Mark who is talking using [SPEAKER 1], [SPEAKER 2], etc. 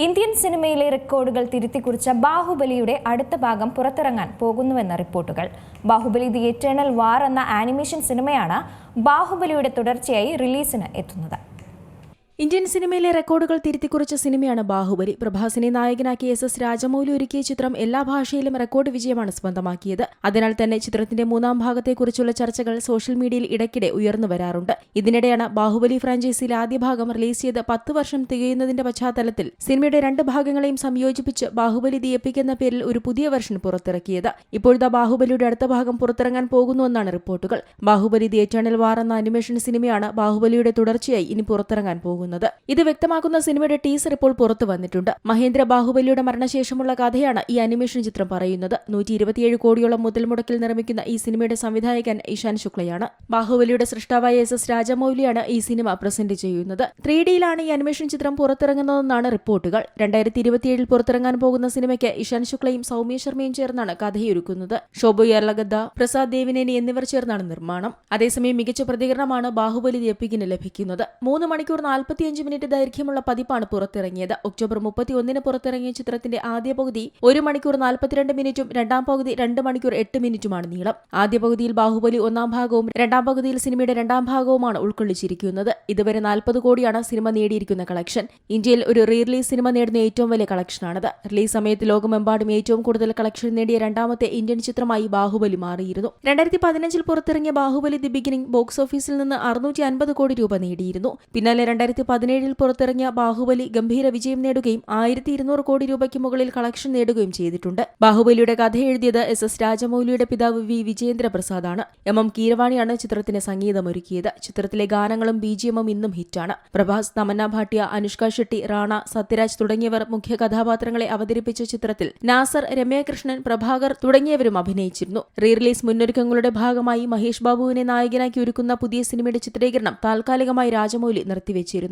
[SPEAKER 1] Indian സിനിമയിലെ റെക്കോർഡുകൾ തിരുത്തിക്കുറിച്ച ബാഹുബലിയുടെ അടുത്ത ഭാഗം പുറത്തിറങ്ങാൻ പോകുന്നുവെന്ന റിപ്പോർട്ടുകൾ. ബാഹുബലി ദി എറ്റേണൽ വാർ എന്ന ആനിമേഷൻ സിനിമയാണ് ബാഹുബലിയുടെ തുടർച്ചയായി റിലീസിന് എത്തുന്നത്.
[SPEAKER 2] ഇന്ത്യൻ സിനിമയിലെ റെക്കോർഡുകൾ തിരുത്തിക്കുറിച്ച സിനിമയാണ് ബാഹുബലി. പ്രഭാസിനെ നായകനാക്കി എസ് എസ് രാജമൗലി ഒരുക്കിയ ചിത്രം എല്ലാ ഭാഷയിലും റെക്കോർഡ് വിജയമാണ് സ്വന്തമാക്കിയത്. അതിനാൽ തന്നെ ചിത്രത്തിന്റെ മൂന്നാം ഭാഗത്തെക്കുറിച്ചുള്ള ചർച്ചകൾ സോഷ്യൽ മീഡിയയിൽ ഇടയ്ക്കിടെ ഉയർന്നു വരാറുണ്ട്. ഇതിനിടെയാണ് ബാഹുബലി ഫ്രാഞ്ചൈസിയിലെ ആദ്യ ഭാഗം റിലീസ് ചെയ്ത് പത്ത് വർഷം തികയുന്നതിന്റെ പശ്ചാത്തലത്തിൽ സിനിമയുടെ രണ്ട് ഭാഗങ്ങളെയും സംയോജിപ്പിച്ച് ബാഹുബലി ദി എന്ന പേരിൽ ഒരു പുതിയ വെർഷൻ പുറത്തിറക്കിയത്. ഇപ്പോഴത്തെ ബാഹുബലിയുടെ അടുത്ത ഭാഗം പുറത്തിറങ്ങാൻ പോകുന്നുവെന്നാണ് റിപ്പോർട്ടുകൾ. ബാഹുബലി ദി എറ്റേണൽ വാർ എന്ന അനിമേഷൻ സിനിമയാണ് ബാഹുബലിയുടെ തുടർച്ചയായി ഇനി പുറത്തിറങ്ങാൻ പോകുന്നത്. ഇത് വ്യക്തമാക്കുന്ന സിനിമയുടെ ടീസർ ഇപ്പോൾ പുറത്തു വന്നിട്ടുണ്ട്. മഹേന്ദ്ര ബാഹുബലിയുടെ മരണശേഷമുള്ള കഥയാണ് ഈ അനിമേഷൻ ചിത്രം പറയുന്നത്. നൂറ്റി ഇരുപത്തിയേഴ് കോടിയോളം മുതൽ മുടക്കിൽ നിർമ്മിക്കുന്ന ഈ സിനിമയുടെ സംവിധായകൻ ഇഷാൻ ശുക്ലയാണ്. ബാഹുബലിയുടെ സൃഷ്ടാവായ എസ് എസ് രാജമൌലിയാണ് ഈ സിനിമ പ്രസന്റ് ചെയ്യുന്നത്. ത്രീ ഡിയിലാണ് ഈ അനിമേഷൻ ചിത്രം പുറത്തിറങ്ങുന്നതെന്നാണ് റിപ്പോർട്ടുകൾ. രണ്ടായിരത്തി ഇരുപത്തിയേഴിൽ പുറത്തിറങ്ങാൻ പോകുന്ന സിനിമയ്ക്ക് ഇഷാൻ ശുക്ലയും സൗമ്യ ശർമ്മയും ചേർന്നാണ് കഥയൊരുക്കുന്നത്. ഷോബു യർലഗദ്ദ പ്രസാദ് ദേവിനേനി എന്നിവർ ചേർന്നാണ് നിർമ്മാണം. അതേസമയം മികച്ച പ്രതികരണമാണ് ബാഹുബലി ദീപികിന് ലഭിക്കുന്നത്. മൂന്ന് മണിക്കൂർ നാൽപ്പത്തിയഞ്ച് മിനിറ്റ് ദൈർഘ്യമുള്ള പതിപ്പാണ് പുറത്തിറങ്ങിയത്. ഒക്ടോബർ മുപ്പത്തിയൊന്നിന് പുറത്തിറങ്ങിയ ചിത്രത്തിന്റെ ആദ്യ പകുതി ഒരു മണിക്കൂർ നാൽപ്പത്തിരണ്ട് മിനിറ്റും രണ്ടാം പകുതി രണ്ട് മണിക്കൂർ എട്ട് മിനിറ്റുമാണ് നീളം. ആദ്യ പകുതിയിൽ ബാഹുബലി ഒന്നാം ഭാഗവും രണ്ടാം പകുതിയിൽ സിനിമയുടെ രണ്ടാം ഭാഗവുമാണ് ഉൾക്കൊള്ളിച്ചിരിക്കുന്നത്. ഇതുവരെ നാൽപ്പത് കോടിയാണ് സിനിമ നേടിയിരിക്കുന്ന കളക്ഷൻ. ഇന്ത്യയിൽ ഒരു റീ റിലീസ് സിനിമ നേടുന്ന ഏറ്റവും വലിയ കളക്ഷനാണത്. റിലീസ് സമയത്ത് ലോകമെമ്പാടും ഏറ്റവും കൂടുതൽ കളക്ഷൻ നേടിയ രണ്ടാമത്തെ ഇന്ത്യൻ ചിത്രമായി ബാഹുബലി മാറിയിരുന്നു. രണ്ടായിരത്തി പതിനഞ്ചിൽ പുറത്തിറങ്ങിയ ബാഹുബലി ദി ബിഗിനിംഗ് ബോക്സ് ഓഫീസിൽ നിന്ന് അറുന്നൂറ്റി അൻപത് കോടി രൂപ നേടിയിരുന്നു. പിന്നാലെ രണ്ടായിരത്തി പതിനേഴിൽ പുറത്തിറങ്ങിയ ബാഹുബലി ഗംഭീര വിജയം നേടുകയും ആയിരത്തി ഇരുന്നൂറ് കോടി രൂപയ്ക്ക് മുകളിൽ കളക്ഷൻ നേടുകയും ചെയ്തിട്ടുണ്ട്. ബാഹുബലിയുടെ കഥ എഴുതിയത് എസ് എസ് രാജമൗലിയുടെ പിതാവ് വി. വിജയേന്ദ്ര പ്രസാദാണ് എം. എം. കീരവാണിയാണ് ചിത്രത്തിന് സംഗീതമൊരുക്കിയത്. ചിത്രത്തിലെ ഗാനങ്ങളും ബിജിഎമ്മും ഇന്നും ഹിറ്റാണ്. പ്രഭാസ് തമന്ന ഭാട്ടിയ അനുഷ്ക ഷെട്ടി റാണ സത്യരാജ് തുടങ്ങിയവർ മുഖ്യ കഥാപാത്രങ്ങളെ അവതരിപ്പിച്ച ചിത്രത്തിൽ നാസർ രമ്യകൃഷ്ണൻ പ്രഭാകർ തുടങ്ങിയവരും അഭിനയിച്ചിരുന്നു. റീറിലീസ് മുന്നൊരുക്കങ്ങളുടെ ഭാഗമായി മഹേഷ് ബാബുവിനെ നായകനാക്കി ഒരുക്കുന്ന പുതിയ സിനിമയുടെ ചിത്രീകരണം താൽക്കാലികമായി രാജമൗലി നിർത്തിവെച്ചിരുന്നു.